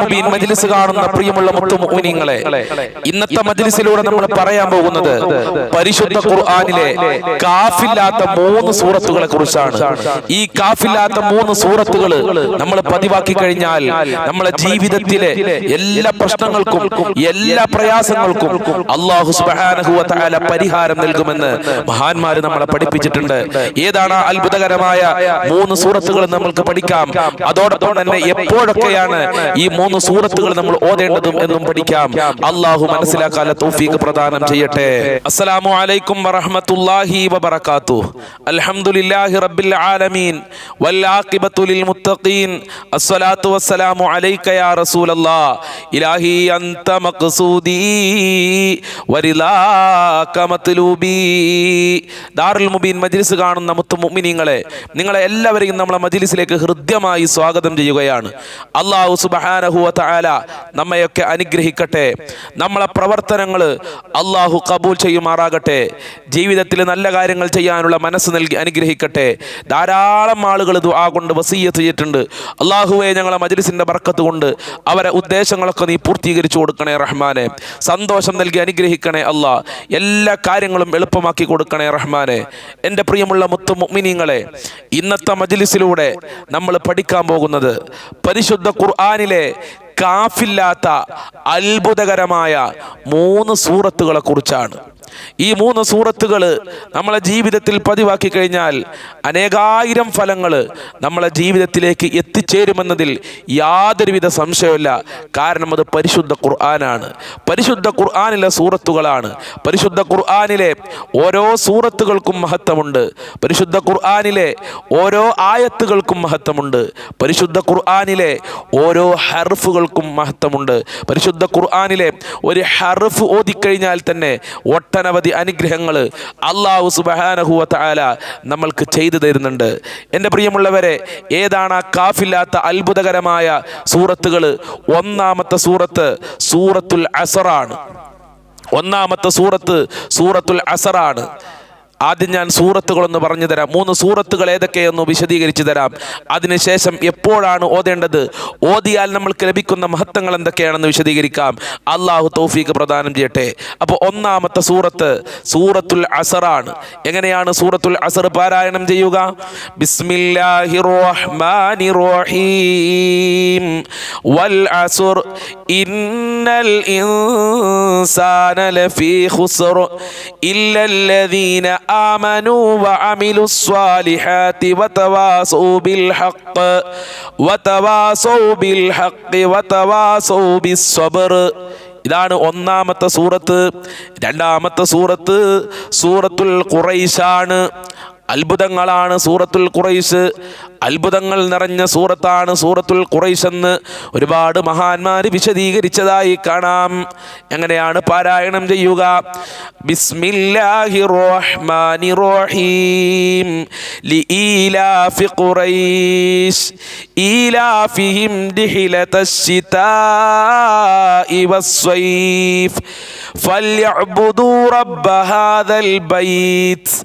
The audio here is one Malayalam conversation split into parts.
മുബീൻ മജ്ലിസ് കാണുന്ന പ്രിയമുള്ള മുത്തുമുഅ്മിനീങ്ങളെ ഇന്നത്തെ മജ്ലിസിലൂടെ നമ്മൾ പറയാൻ പോകുന്നത് പരിശുദ്ധ ഖുർആനിലെ കാഫില്ലാത്ത മൂന്ന് സൂറത്തുകളെ കുറിച്ചാണ്. ഈ കാഫില്ലാത്ത മൂന്ന് സൂറത്തുകൾ നമ്മൾ പതിവാക്കി കഴിഞ്ഞാൽ നമ്മളെ ജീവിതത്തിലെ എല്ലാ പ്രശ്നങ്ങൾക്കും എല്ലാ പ്രയാസങ്ങൾക്കും അള്ളാഹു സുബ്ഹാനഹു വ തആല പരിഹാരം നൽകുമെന്ന് മഹാന്മാര് നമ്മളെ പഠിപ്പിച്ചിട്ടുണ്ട്. ഏതാണ് അത്ഭുതകരമായ മൂന്ന് സൂറത്തുകൾ നമ്മൾക്ക് പഠിക്കാം. അതോടൊപ്പം തന്നെ എപ്പോഴൊക്കെയാണ് ഈ മൂന്ന് സൂറത്തുകൾ നമ്മൾ ഓതേണ്ടതും എന്നും പഠിക്കാം. അള്ളാഹു മനസ്സിലാക്കാനുള്ള തൗഫീഖ് പ്രദാനം ചെയ്യട്ടെ. അസ്സലാമു അലൈക്കും വറഹ്മത്തുള്ളാഹി വബറകാത്തു. അൽഹംദുലില്ലാഹി റബ്ബിൽ ആലമീൻ. വൽ ആഖിബത്തു ലിൽ മുത്തഖീൻ. അസ്സലാത്തു വസ്സലാമു അലൈക യാ റസൂലല്ലാഹ് ഇലാഹി അൻത മഖ്സൂദി വരിലാക മത്ലൂബി. ദാറുൽ മുബീൻ മജ്ലിസ് കാണുന്ന മുത്തു മുഅ്മിനീങ്ങളെ നിങ്ങളെ എല്ലാവരെയും നമ്മളെ മജ്ലിസിലേക്ക് ഹൃദ്യമായി സ്വാഗതം ചെയ്യുകയാണ്. അള്ളാഹു വ തആല നമ്മയൊക്കെ അനുഗ്രഹിക്കട്ടെ. നമ്മളെ പ്രവർത്തനങ്ങൾ അള്ളാഹു കബൂൽ ചെയ്യുമാറാകട്ടെ. ജീവിതത്തിൽ നല്ല കാര്യങ്ങൾ ചെയ്യാനുള്ള മനസ്സ് നൽകി അനുഗ്രഹിക്കട്ടെ. ധാരാളം ആളുകൾ ദുആ കൊണ്ട് വസീയത്ത് ചെയ്തിട്ടുണ്ട്. അള്ളാഹുവെ ഞങ്ങളെ മജലിസിന്റെ ബർക്കത്ത് കൊണ്ട് അവരെ ഉദ്ദേശങ്ങളൊക്കെ നീ പൂർത്തീകരിച്ചു കൊടുക്കണേ റഹ്മാനെ. സന്തോഷം നൽകി അനുഗ്രഹിക്കണേ അല്ലാ എല്ലാ കാര്യങ്ങളും എളുപ്പമാക്കി കൊടുക്കണേ റഹ്മാനെ. എന്റെ പ്രിയമുള്ള മുത്തു മുഅ്മിനീങ്ങളെ ഇന്നത്തെ മജ്ലിസിലൂടെ നമ്മൾ പഠിക്കാൻ പോകുന്നത് പരിശുദ്ധ ഖുർആനിലെ കാഫില്ലാത്ത അത്ഭുതകരമായ മൂന്ന് സൂറത്തുകളെ കുറിച്ചാണ് ഈ മൂന്ന് സൂറത്തുകൾ നമ്മളെ ജീവിതത്തിൽ പതിവാക്കി കഴിഞ്ഞാൽ അനേകായിരം ഫലങ്ങൾ നമ്മളെ ജീവിതത്തിലേക്ക് എത്തിച്ചേരുമെന്നതിൽ യാതൊരുവിധ സംശയമില്ല കാരണം അത് പരിശുദ്ധ ഖുർആനാണ്. പരിശുദ്ധ ഖുർആാനിലെ സൂറത്തുകളാണ്. പരിശുദ്ധ ഖുർആാനിലെ ഓരോ സൂറത്തുകൾക്കും മഹത്വമുണ്ട്. പരിശുദ്ധ ഖുർആാനിലെ ഓരോ ആയത്തുകൾക്കും മഹത്വമുണ്ട്. പരിശുദ്ധ ഖുർആാനിലെ ഓരോ ഹർഫുകൾക്കും മഹത്വമുണ്ട്. പരിശുദ്ധ ഖുർആാനിലെ ഒരു ഹർഫ് ഓതിക്കഴിഞ്ഞാൽ തന്നെ ഒട്ടനവധി അനുഗ്രഹങ്ങൾ അള്ളാഹു സുബഹാനഹു തആല നമ്മൾക്ക് ചെയ്തു തരുന്നുണ്ട്. എന്റെ പ്രിയമുള്ളവരെ ഏതാണ് ആ കാഫില്ലാത്ത അത്ഭുതകരമായ സൂറത്തുകൾ? ഒന്നാമത്തെ സൂറത്ത് സൂറത്തുൽ അസറാണ്. ഒന്നാമത്തെ സൂറത്ത് സൂറത്തുൽ അസറാണ്. ആദ്യം ഞാൻ സൂറത്തുകളൊന്ന് പറഞ്ഞു തരാം. മൂന്ന് സൂറത്തുകൾ ഏതൊക്കെയെന്ന് വിശദീകരിച്ചു തരാം. അതിനുശേഷം എപ്പോഴാണ് ഓതേണ്ടത്? ഓതിയാൽ നമ്മൾക്ക് ലഭിക്കുന്ന മഹത്വങ്ങൾ എന്തൊക്കെയാണെന്ന് വിശദീകരിക്കാം. അള്ളാഹു തൗഫീഖ് പ്രദാനം ചെയ്യട്ടെ. അപ്പോൾ ഒന്നാമത്തെ സൂറത്ത് സൂറത്തുൽ അസറാണ്. എങ്ങനെയാണ് സൂറത്തുൽ അസർ പാരായണം ചെയ്യുക? ബിസ്മില്ലാഹിർ റഹ്മാനിർ റഹീം വൽ ഇന്നൽ ഇൻസാന ഇല്ലല്ലദീന آمنوا وعملوا الصالحات وتواصوا بالحق وتواصوا بالحق وتواصوا بالصبر ഇതാണ് ഒന്നാമത്തെ സൂറത്ത് രണ്ടാമത്തെ സൂറത്ത് സൂറത്തുൽ ഖുറൈശാണ് അത്ഭുതങ്ങളാണ് സൂറത്തുൽ ഖുറൈസ് അത്ഭുതങ്ങൾ നിറഞ്ഞ സൂറത്താണ് സൂറത്തുൽ ഖുറൈസ് എന്ന് ഒരുപാട് മഹാന്മാർ വിശദീകരിച്ചതായി കാണാം. എങ്ങനെയാണ് പാരായണം ചെയ്യുക? ബിസ്മില്ലാഹി റഹ്മാനി റഹീം റബ്ബ ഹാദൽ ബൈത്ത്.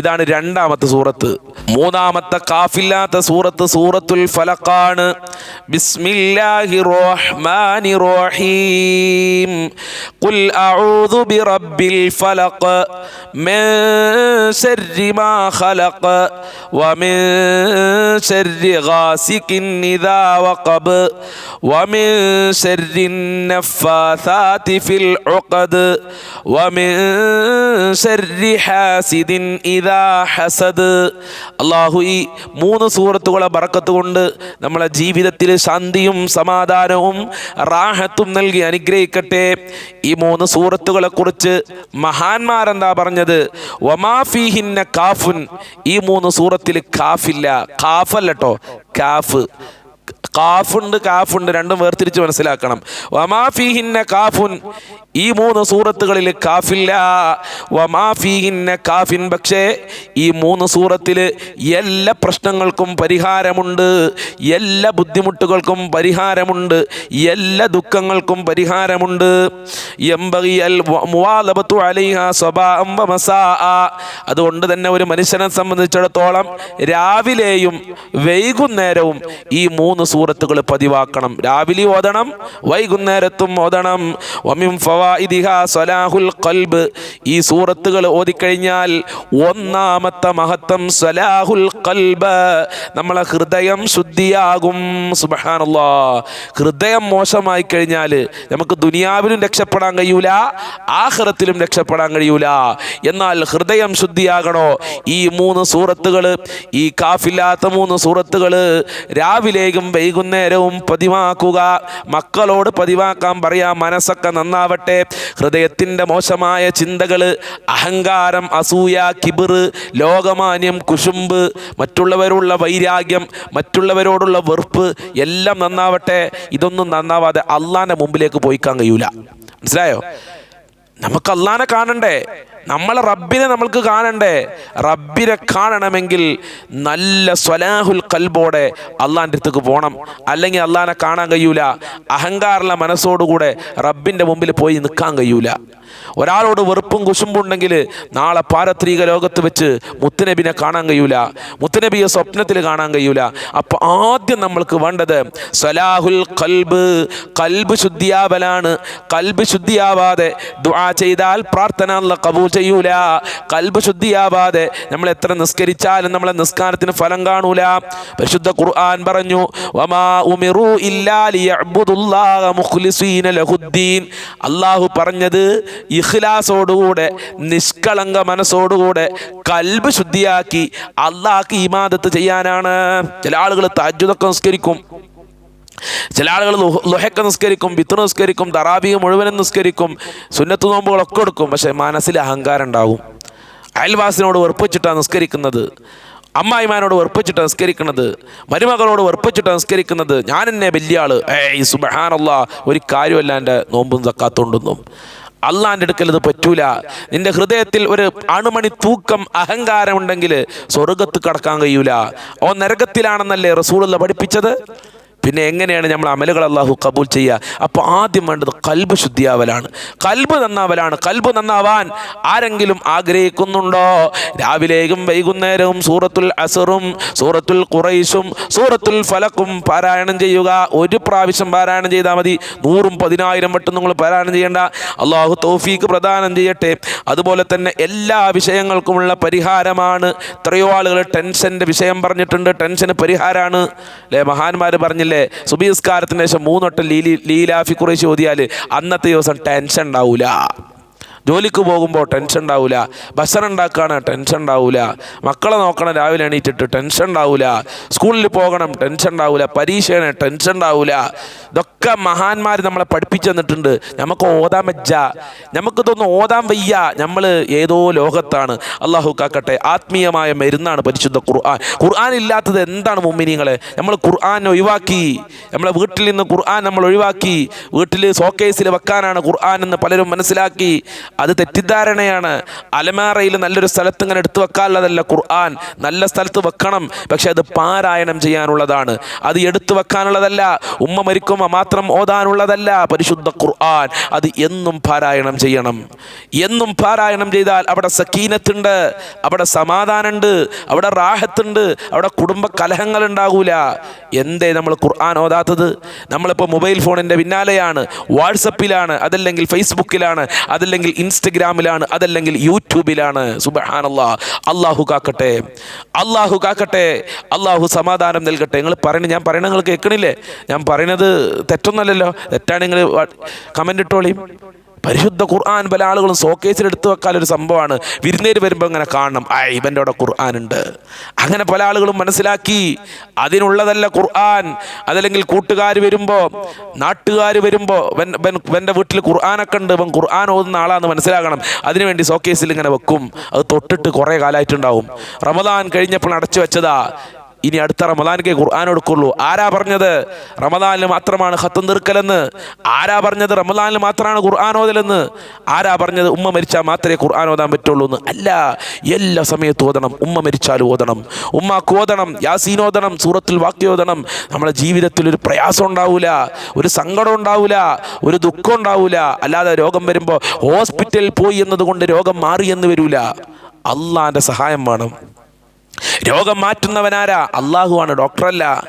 ഇതാണ് രണ്ടാമത്തെ സൂറത്ത് മൂന്നാമത്തെ കാഫില്ലാത്ത സൂറത്ത് സൂറത്തുൽ ഫലക്കാണ് ബിസ്മില്ലാഹി റഹ്മാനി റഹീം ഖുൽ അഊദു ബിറബ്ബിൽ ഫലഖ് മിൻ ശർരി മാ ഖലഖ് വമിൻ ശർരി ഗാസികിൻ ഇദാ വഖബ് വമിൻ ശർരി النفاثات في العقد ومن شر حاسد إذا ഹസദ്. അള്ളാഹു ഈ മൂന്ന് സുഹൃത്തുക്കളെ ബറക്കത്ത് കൊണ്ട് നമ്മളെ ജീവിതത്തിൽ ശാന്തിയും സമാധാനവും റാഹത്തും നൽകി അനുഗ്രഹിക്കട്ടെ. ഈ മൂന്ന് സൂറത്തുകളെ കുറിച്ച് മഹാന്മാരെന്താ പറഞ്ഞത്? ഒമാഫിഹിന്ന കാഫുൻ. ഈ മൂന്ന് സൂറത്തിൽ കാഫില്ല. കാഫല്ലട്ടോ. കാഫ്. കാഫുണ്ട് കാഫുണ്ട്. രണ്ടും വേർതിരിച്ച് മനസ്സിലാക്കണം. വമാഫിഹിന്ന കാഫുൻ. ഈ മൂന്ന് സൂറത്തുകളിൽ കാഫില്ല. വമാഫിഹിന്ന കാഫിൻ. പക്ഷേ ഈ മൂന്ന് സൂറത്തിൽ എല്ലാ പ്രശ്നങ്ങൾക്കും പരിഹാരമുണ്ട്. എല്ലാ ബുദ്ധിമുട്ടുകൾക്കും പരിഹാരമുണ്ട്. എല്ലാ ദുഃഖങ്ങൾക്കും പരിഹാരമുണ്ട്. അതുകൊണ്ട് തന്നെ ഒരു മനുഷ്യനെ സംബന്ധിച്ചിടത്തോളം രാവിലെയും വൈകുന്നേരവും ഈ മൂന്ന് സൂറത്തുകൾ പതിവാക്കണം. രാവിലെ ഓതണം വൈകുന്നേരത്തും ഓതണം. വമിൻ സലാഹുൽ കൽബ് ഈ സൂറത്തുകൾ ഓതിക്കഴിഞ്ഞാൽ ഒന്നാമത്തെ മഹത്വം സലാഹുൽ കൽബ് നമ്മളെ ഹൃദയം ശുദ്ധിയാകും. സുബാനുള്ള ഹൃദയം മോശമായി കഴിഞ്ഞാൽ നമുക്ക് ദുനിയാവിലും രക്ഷപ്പെടാൻ കഴിയൂല ആഹ്റത്തിലും രക്ഷപ്പെടാൻ കഴിയൂല. എന്നാൽ ഹൃദയം ശുദ്ധിയാകണോ? ഈ മൂന്ന് സൂറത്തുകൾ ഈ കാഫില്ലാത്ത മൂന്ന് സൂറത്തുകൾ രാവിലെയും വൈകുന്നേരവും പതിവാക്കുക. മക്കളോട് പതിവാക്കാൻ പറയാം മനസ്സൊക്കെ നന്നാവട്ടെ. ഹൃദയത്തിന്റെ മോശമായ ചിന്തകൾ അഹങ്കാരം അസൂയ കിബിർ ലോകമാന്യം കുശുമ്പ് മറ്റുള്ളവരുള്ള വൈരാഗ്യം മറ്റുള്ളവരോടുള്ള വെറുപ്പ് എല്ലാം നന്നാവട്ടെ. ഇതൊന്നും നന്നാവാതെ അള്ളാന്റെ മുമ്പിലേക്ക് പോയിക്കാൻ കഴിയൂല. മനസ്സിലായോ? നമുക്ക് അള്ളാനെ കാണണ്ടേ? നമ്മളെ റബ്ബിനെ നമ്മൾക്ക് കാണണ്ടേ? റബ്ബിനെ കാണണമെങ്കിൽ നല്ല സ്വലാഹുൽ കൽബോടെ അള്ളാന്റെ അടുത്തേക്ക് പോകണം അല്ലെങ്കിൽ അള്ളാനെ കാണാൻ കഴിയൂല. അഹങ്കാരമുള്ള മനസ്സോടുകൂടെ റബ്ബിന്റെ മുമ്പിൽ പോയി നിൽക്കാൻ കഴിയൂല. ഒരാളോട് വെറുപ്പും കുശുമ്പും ഉണ്ടെങ്കിൽ നാളെ പാരത്രീക ലോകത്ത് വെച്ച് മുത്തുനബിനെ കാണാൻ കഴിയൂല. മുത്തുനബിയെ സ്വപ്നത്തിൽ കാണാൻ കഴിയൂല. അപ്പോൾ ആദ്യം നമ്മൾക്ക് വേണ്ടത് സലാഹുൽ കൽബ് കൽബ് ശുദ്ധിയാവലാണ്. കൽബ് ശുദ്ധിയാവാതെ ദുആ ചെയ്താൽ പ്രാർത്ഥന അല്ല കബൂൽ ചെയ്യൂല. കൽബ് ശുദ്ധിയാവാതെ നമ്മൾ എത്ര നിസ്കരിച്ചാലും നമ്മളെ നിസ്കാരത്തിന് ഫലം കാണൂല. പരിശുദ്ധ ഖുർആൻ പറഞ്ഞു അള്ളാഹു പറഞ്ഞത് ഇഖ്ലാസോടുകൂടെ നിഷ്കളങ്ക മനസ്സോടുകൂടെ കൽബ് ശുദ്ധിയാക്കി അള്ളാഹ്ക്ക് ഇമാദത്ത് ചെയ്യാനാണ്. ചില ആളുകൾ താജ്ജുദൊക്കെ നിസ്കരിക്കും. ചില ആളുകൾ ലുഹക്ക നിസ്കരിക്കും വിത്ത് നിസ്കരിക്കും തറാബിക മുഴുവനും നിസ്കരിക്കും സുന്നത്ത് നോമ്പുകളൊക്കെ എടുക്കും പക്ഷേ മനസ്സിൽ അഹങ്കാരം ഉണ്ടാവും. അയൽവാസിനോട് വെറുപ്പിച്ചിട്ടാണ് നിസ്കരിക്കുന്നത് അമ്മായിമാനോട് ഉറപ്പിച്ചിട്ട് നിസ്കരിക്കുന്നത് മരുമകളോട് ഉറപ്പിച്ചിട്ട് നിസ്കരിക്കുന്നത് ഞാൻ എന്നെ വലിയ ആൾ. ഏയ് സുബഹാനല്ല ഒരു കാര്യമല്ല എന്റെ നോമ്പും തക്കാത്തോണ്ടെന്നും അള്ളാന്റെ അടുക്കൽ ഇത് പറ്റൂല. നിന്റെ ഹൃദയത്തിൽ ഒരു അണുമണി തൂക്കം അഹങ്കാരം അഹങ്കാരമുണ്ടെങ്കിൽ സ്വർഗത്ത് കടക്കാൻ കഴിയൂല. ഓ നരകത്തിലാണെന്നല്ലേ റസൂലുള്ള പഠിപ്പിച്ചത്? പിന്നെ എങ്ങനെയാണ് നമ്മൾ അമലുകൾ അള്ളാഹു കബൂൽ ചെയ്യുക? അപ്പോൾ ആദ്യം വേണ്ടത് കൽബ് ശുദ്ധിയാവലാണ്. കൽബ് നന്നാവലാണ്. കൽബ് നന്നാവാൻ ആരെങ്കിലും ആഗ്രഹിക്കുന്നുണ്ടോ? രാവിലെയും വൈകുന്നേരവും സൂറത്തുൽ അസറും സൂറത്തുൽ ഖുറൈശും സൂറത്തുൽ ഫലക്കും പാരായണം ചെയ്യുക. ഒരു പ്രാവശ്യം പാരായണം ചെയ്താൽ മതി. നൂറും പതിനായിരം വട്ടം നിങ്ങൾ പാരായണം ചെയ്യേണ്ട. അള്ളാഹു തൗഫീക്ക് പ്രദാനം ചെയ്യട്ടെ. അതുപോലെ തന്നെ എല്ലാ വിഷയങ്ങൾക്കുമുള്ള പരിഹാരമാണ്. എത്രയോ ആളുകൾ ടെൻഷന്റെ വിഷയം പറഞ്ഞിട്ടുണ്ട്. ടെൻഷന് പരിഹാരമാണ് അല്ലേ? മഹാന്മാർ പറഞ്ഞില്ലേ? സുബീസ്കാരത്തിന് ശേഷം മൂന്നൊട്ടം ലീലി ലീലാഫി കുറേശ്ശി ഓതിയാൽ അന്നത്തെ ദിവസം ടെൻഷൻ ഉണ്ടാവില്ല ജോലിക്ക് പോകുമ്പോൾ ടെൻഷൻ ഉണ്ടാവില്ല ഭക്ഷണം ഉണ്ടാക്കാണ് ടെൻഷൻ ഉണ്ടാവില്ല മക്കളെ നോക്കണം രാവിലെ എണീറ്റിട്ട് ടെൻഷൻ ഉണ്ടാവില്ല സ്കൂളിൽ പോകണം ടെൻഷൻ ഉണ്ടാവില്ല പരീക്ഷയാണ് ടെൻഷൻ ഉണ്ടാവില്ല ഇതൊക്കെ മഹാന്മാർ നമ്മളെ പഠിപ്പിച്ചു തന്നിട്ടുണ്ട്. നമുക്ക് ഓതാൻ വെച്ച നമുക്കിതൊന്നും ഓതാൻ വയ്യ. നമ്മൾ ഏതോ ലോകത്താണ്. അള്ളാഹു കാക്കട്ടെ ആത്മീയമായ മരുന്നാണ് പരിശുദ്ധ ഖുർആൻ. ഖുർആൻ ഇല്ലാത്തത് എന്താണ് മുമ്മിനിങ്ങളെ? നമ്മൾ ഖുർആൻ ഒഴിവാക്കി. നമ്മളെ വീട്ടിൽ നിന്ന് ഖുർആൻ നമ്മൾ ഒഴിവാക്കി. വീട്ടിൽ സോക്കേസിൽ വെക്കാനാണ് ഖുർആൻ എന്ന് പലരും മനസ്സിലാക്കി. അത് തെറ്റിദ്ധാരണയാണ്. അലമാറയിൽ നല്ലൊരു സ്ഥലത്ത് ഇങ്ങനെ എടുത്തു വെക്കാനുള്ളതല്ല ഖുർആൻ. നല്ല സ്ഥലത്ത് വെക്കണം പക്ഷെ അത് പാരായണം ചെയ്യാനുള്ളതാണ്. അത് എടുത്തു വെക്കാനുള്ളതല്ല ഉമ്മ മരിക്കുമ്പോൾ മാത്രം ഓതാനുള്ളതല്ല പരിശുദ്ധ ഖുർആൻ. അത് എന്നും പാരായണം ചെയ്യണം. എന്നും പാരായണം ചെയ്താൽ അവിടെ സക്കീനത്തുണ്ട് അവിടെ സമാധാനമുണ്ട് അവിടെ റാഹത്തുണ്ട് അവിടെ കുടുംബ കലഹങ്ങൾ ഉണ്ടാകൂല എന്തേ നമ്മൾ ഖുർആൻ ഓതാത്തത്? നമ്മളിപ്പോൾ മൊബൈൽ ഫോണിന്റെ പിന്നാലെയാണ് വാട്സപ്പിലാണ് അതല്ലെങ്കിൽ ഫേസ്ബുക്കിലാണ് അതല്ലെങ്കിൽ ഇൻസ്റ്റഗ്രാമിലാണ് അതല്ലെങ്കിൽ യൂട്യൂബിലാണ്. സുബഹാനല്ലാ. അള്ളാഹു കാക്കട്ടെ. അള്ളാഹു കാക്കട്ടെ. അള്ളാഹു സമാധാനം നൽകട്ടെ. നിങ്ങൾ പറയണ ഞാൻ പറയണ നിങ്ങൾ കേൾക്കണില്ലേ? ഞാൻ പറയണത് തെറ്റൊന്നല്ലല്ലോ. തെറ്റാണ് നിങ്ങൾ കമന്റ് ഇട്ടോളിയും പരിശുദ്ധ ഖുർആൻ പല ആളുകളും സോക്കേസിൽ എടുത്തു വെക്കാൻ ഒരു സംഭവമാണ്. വിരുന്നേര് വരുമ്പോൾ അങ്ങനെ കാണണം. ആ ഇവന്റെ അവിടെ ഖുർആൻ ഉണ്ട്. അങ്ങനെ പല ആളുകളും മനസ്സിലാക്കി. അതിനുള്ളതല്ല ഖുർആൻ. അതല്ലെങ്കിൽ കൂട്ടുകാർ വരുമ്പോൾ നാട്ടുകാർ വരുമ്പോൾ എന്റെ വീട്ടിൽ ഖുർആനൊക്കെ ഉണ്ട്. ഇവൻ ഖുർആൻ ഓതുന്ന ആളാണെന്ന് മനസ്സിലാക്കണം അതിനുവേണ്ടി സോക്കേസിൽ ഇങ്ങനെ വെക്കും. അത് തൊട്ടിട്ട് കുറേ കാലമായിട്ടുണ്ടാവും റമദാൻ കഴിഞ്ഞപ്പോൾ അടച്ചു വെച്ചതാ. ഇനി അടുത്ത റമദാനിക്ക് ഖുർആൻ എടുക്കുള്ളൂ. ആരാ പറഞ്ഞത്? റമദാനിൽ മാത്രമാണ് ഹത്തം തീർക്കലെന്ന്. ആരാ പറഞ്ഞത്? റമദാനിൽ മാത്രമാണ് ഖുർആൻ ഓതലെന്ന്. ആരാ പറഞ്ഞത്? ഉമ്മ മരിച്ചാൽ മാത്രമേ ഖുർആൻ ഓതാൻ പറ്റുള്ളൂ എന്ന്. അല്ല എല്ലാ സമയത്തും ഓതണം. ഉമ്മ മരിച്ചാൽ ഓതണം. ഉമ്മാക്ക് ഓതണം യാസീൻ ഓതണം സൂറത്തിൽ വാക്കി ഓതണം. നമ്മുടെ ജീവിതത്തിൽ ഒരു പ്രയാസം ഉണ്ടാവില്ല ഒരു സങ്കടം ഉണ്ടാവില്ല ഒരു ദുഃഖം ഉണ്ടാവില്ല അല്ലാതെ രോഗം വരുമ്പോൾ ഹോസ്പിറ്റലിൽ പോയി എന്നതുകൊണ്ട് രോഗം മാറി എന്ന് വരൂല. അള്ളാന്റെ സഹായം വേണം. രോഗം മാറ്റുന്നവനാരാ? അള്ളാഹുവാണ് ഡോക്ടറല്ല.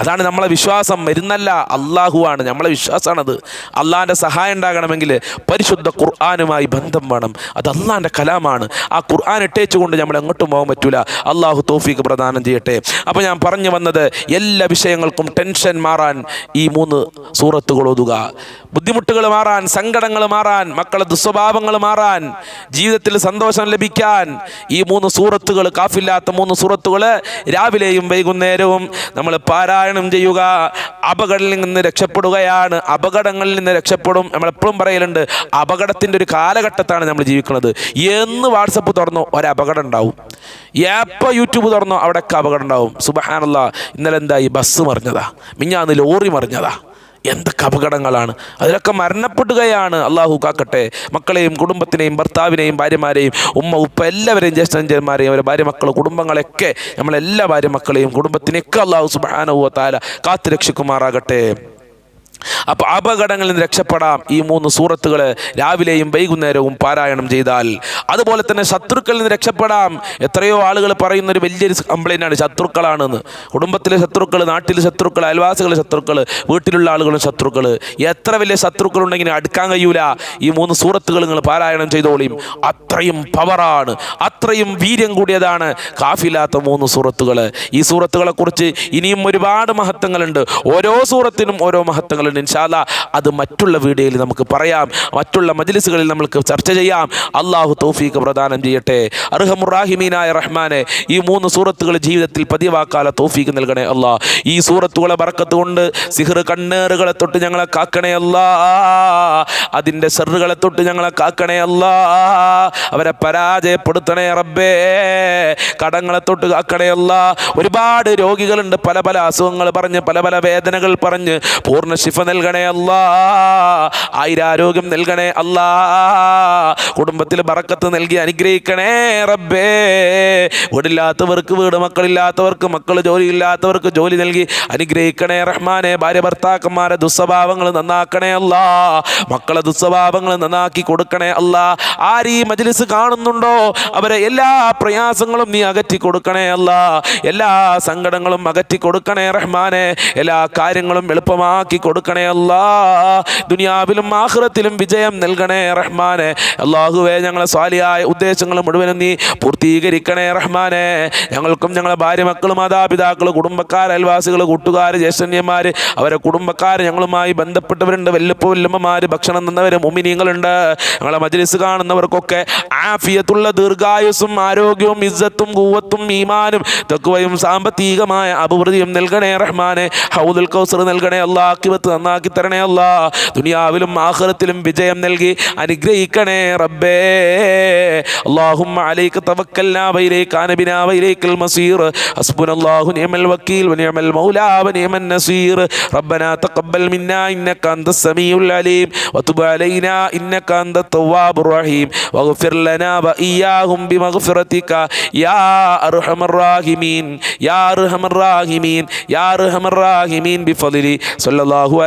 അതാണ് നമ്മളെ വിശ്വാസം. മരുന്നല്ല. അള്ളാഹുവാണ് നമ്മളെ വിശ്വാസമാണത്. അള്ളാഹിന്റെ സഹായം ഉണ്ടാകണമെങ്കിൽ പരിശുദ്ധ ഖുർആാനുമായി ബന്ധം വേണം. അത് അള്ളാഹിന്റെ കലാമാണ്. ആ ഖുർആൻ ഇട്ടേച്ചുകൊണ്ട് നമ്മൾ എങ്ങോട്ടും പോകാൻ പറ്റൂല. അള്ളാഹു തോഫീക്ക് പ്രദാനം ചെയ്യട്ടെ. അപ്പോൾ ഞാൻ പറഞ്ഞു വന്നത് എല്ലാ വിഷയങ്ങൾക്കും ടെൻഷൻ മാറാൻ ഈ മൂന്ന് സൂറത്തുകൾ ഓതുക. ബുദ്ധിമുട്ടുകൾ മാറാൻ സങ്കടങ്ങൾ മാറാൻ മക്കളെ ദുസ്വഭാവങ്ങൾ മാറാൻ ജീവിതത്തിൽ സന്തോഷം ലഭിക്കാൻ ഈ മൂന്ന് സൂറത്തുകൾ കാഫില്ലാത്ത മൂന്ന് സൂറത്തുകൾ രാവിലെയും വൈകുന്നേരവും നമ്മൾ പാരായണം ചെയ്യുക. അപകടങ്ങളിൽ നിന്ന് രക്ഷപ്പെടുകയാണ്. അപകടങ്ങളിൽ നിന്ന് രക്ഷപ്പെടും. നമ്മൾ എപ്പോഴും പറയലുണ്ട് അപകടത്തിന്റെ ഒരു കാലഘട്ടത്താണ് നമ്മൾ ജീവിക്കുന്നത്. എന്ന് വാട്സപ്പ് തുറന്നോ ഒരു ഉണ്ടാവും. എപ്പോൾ യൂട്യൂബ് തുറന്നോ അവിടെയൊക്കെ അപകടം ഉണ്ടാവും. സുബഹാനുള്ള ഇന്നലെ എന്തായി? ബസ് മറിഞ്ഞതാ. മിഞ്ഞാന്ന് ലോറി മറിഞ്ഞതാ. എന്തൊക്കെ അപകടങ്ങളാണ്? അതിലൊക്കെ മരണപ്പെടുകയാണ് അള്ളാഹു കാക്കട്ടെ. മക്കളെയും കുടുംബത്തിനെയും ഭർത്താവിനെയും ഭാര്യമാരെയും ഉമ്മ ഉപ്പ എല്ലാവരെയും ജ്യേഷ്ഠന്മാരെയും അവരെ ഭാര്യ മക്കൾ കുടുംബങ്ങളെയൊക്കെ നമ്മളെല്ലാ ഭാര്യ മക്കളെയും കുടുംബത്തിനെയൊക്കെ അള്ളാഹു സുബാനവ താല കാത്തു രക്ഷിക്കുമാറാകട്ടെ അപ്പോൾ അപകടങ്ങളിൽ നിന്ന് രക്ഷപ്പെടാം ഈ മൂന്ന് സൂറത്തുകൾ രാവിലെയും വൈകുന്നേരവും പാരായണം ചെയ്താൽ. അതുപോലെ തന്നെ ശത്രുക്കളിൽ നിന്ന് രക്ഷപ്പെടാം. എത്രയോ ആളുകൾ പറയുന്ന ഒരു വലിയൊരു ആണ് ശത്രുക്കളാണെന്ന്. കുടുംബത്തിലെ ശത്രുക്കൾ നാട്ടിലെ ശത്രുക്കൾ അയൽവാസികളെ ശത്രുക്കൾ വീട്ടിലുള്ള ആളുകളും ശത്രുക്കൾ എത്ര വലിയ ശത്രുക്കൾ ഉണ്ടെങ്കിലും അടുക്കാൻ കഴിയൂല. ഈ മൂന്ന് സൂറത്തുകൾ നിങ്ങൾ പാരായണം ചെയ്തോളിയും അത്രയും പവറാണ് അത്രയും വീര്യം കൂടിയതാണ് കാഫില്ലാത്ത മൂന്ന് സൂറത്തുകൾ ഈ സൂറത്തുകളെക്കുറിച്ച് ഇനിയും ഒരുപാട് മഹത്വങ്ങളുണ്ട്. ഓരോ സൂറത്തിനും ഓരോ മഹത്വങ്ങളുണ്ട് ഇൻഷാല്ല അത് മറ്റുള്ള വീഡിയോയിൽ നമുക്ക് പറയാം. മറ്റുള്ള മജ്ലിസുകളിൽ നമുക്ക് ചർച്ച ചെയ്യാം. അള്ളാഹു തൗഫീഖ് പ്രദാനം ചെയ്യട്ടെ. അർഹമുറാഹിമീനായ റഹ്മാനെ ഈ മൂന്ന് സൂറത്തുകൾ ജീവിതത്തിൽ പതിവാക്കാല തൗഫീഖ് നൽകണേ അല്ലാ. ഈ സൂറത്തുകളെ ബറക്കത്ത് കൊണ്ട് സിഹർ കണ്ണേറുകളെ തൊട്ട് ഞങ്ങളെ കാക്കണേ അല്ലാ. അതിന്റെ സെറുകളെ തൊട്ട് ഞങ്ങളെ കാക്കണേ അല്ലാ. അവരെ പരാജയപ്പെടുത്തണേ റബ്ബേ. കടങ്ങളെ തൊട്ട് കാക്കണേ അല്ലാ. ഒരുപാട് രോഗികളുണ്ട്. പല പല അസുഖങ്ങൾ പറഞ്ഞ് പല പല വേദനകൾ പറഞ്ഞ് പൂർണ ശിഫ നൽകണേ അല്ലാ. ആയിരാരോഗ്യം നൽകണേ അല്ലാ. കുടുംബത്തിൽ ബറക്കത്ത് നൽകി അനുഗ്രഹിക്കണേ റബ്ബേ. വീടില്ലാത്തവർക്ക് വീട് മക്കളില്ലാത്തവർക്ക് മക്കൾ ജോലിയില്ലാത്തവർക്ക് ജോലി നൽകി അനുഗ്രഹിക്കണേ റഹ്മാനെ. ഭാര്യ ഭർത്താക്കന്മാരെ ദുസ്വഭാവങ്ങൾ നന്നാക്കണേ അല്ല. മക്കളെ ദുസ്വഭാവങ്ങൾ നന്നാക്കി കൊടുക്കണേ അല്ല. ആരീ മജ്ലിസ് കാണുന്നുണ്ടോ? അവരെ എല്ലാ പ്രയാസങ്ങളും നീ അകറ്റി കൊടുക്കണേ അല്ല. എല്ലാ സങ്കടങ്ങളും അകറ്റി കൊടുക്കണേ റഹ്മാനെ. എല്ലാ കാര്യങ്ങളും എളുപ്പമാക്കി കൊടുക്കണേ അല്ല. ദുനിയാവിലും ആഹ്റത്തിലും വിജയം നൽകണേ റഹ്മാനെ. അള്ളാഹുവെ ഞങ്ങളെ സ്വാലിയായ ഉദ്ദേശങ്ങൾ മുഴുവനും നീ പൂർത്തീകരിക്കണേ റഹ്മാനെ. ഞങ്ങൾക്കും ഞങ്ങളെ ഭാര്യ മക്കൾ മാതാപിതാക്കൾ കുടുംബക്കാർ അയൽവാസികൾ കൂട്ടുകാർ ജ്യേഷ്ഠന്യന്മാർ അവരെ കുടുംബക്കാർ ഞങ്ങളുമായി ബന്ധപ്പെട്ടവരുണ്ട് വല്ലപ്പോ വല്ലമ്മമാർ ഭക്ഷണം തന്നവർ ഉമിനിയങ്ങളുണ്ട് ഞങ്ങളെ മജ്ലിസ് കാണുന്നവർക്കൊക്കെ ആഫിയത്തുള്ള ദീർഘായുസും ആരോഗ്യവും ഇസ്സത്തും കൂവത്തും ഈമാനും തക്കുവയും സാമ്പത്തികമായ അഭിവൃദ്ധിയും നൽകണേ റഹ്മാനെ. ഹൗദുൽ കൗസർ നൽകണേ അള്ളാഹ് നന്നാക്കി തരണേ അല്ലാ ദുനിയാവിലും ആഖിറത്തിലും വിജയം നൽകി അനുഗ്രഹിക്കണേ റബ്ബേ اللهم عليك توكلنا وإليك أنبنا وإليك المصير حسبنا الله نعم الوكيل ونعم المولى ونعم النصير ربنا تقبل منا إنك أنت السميع العليم وتب علينا إنك أنت التواب الرحيم واغفر لنا وإياهم بمغفرتك يا أرحم الراحمين يا أرحم الراحمين يا أرحم الراحمين بفضلي صلى الله على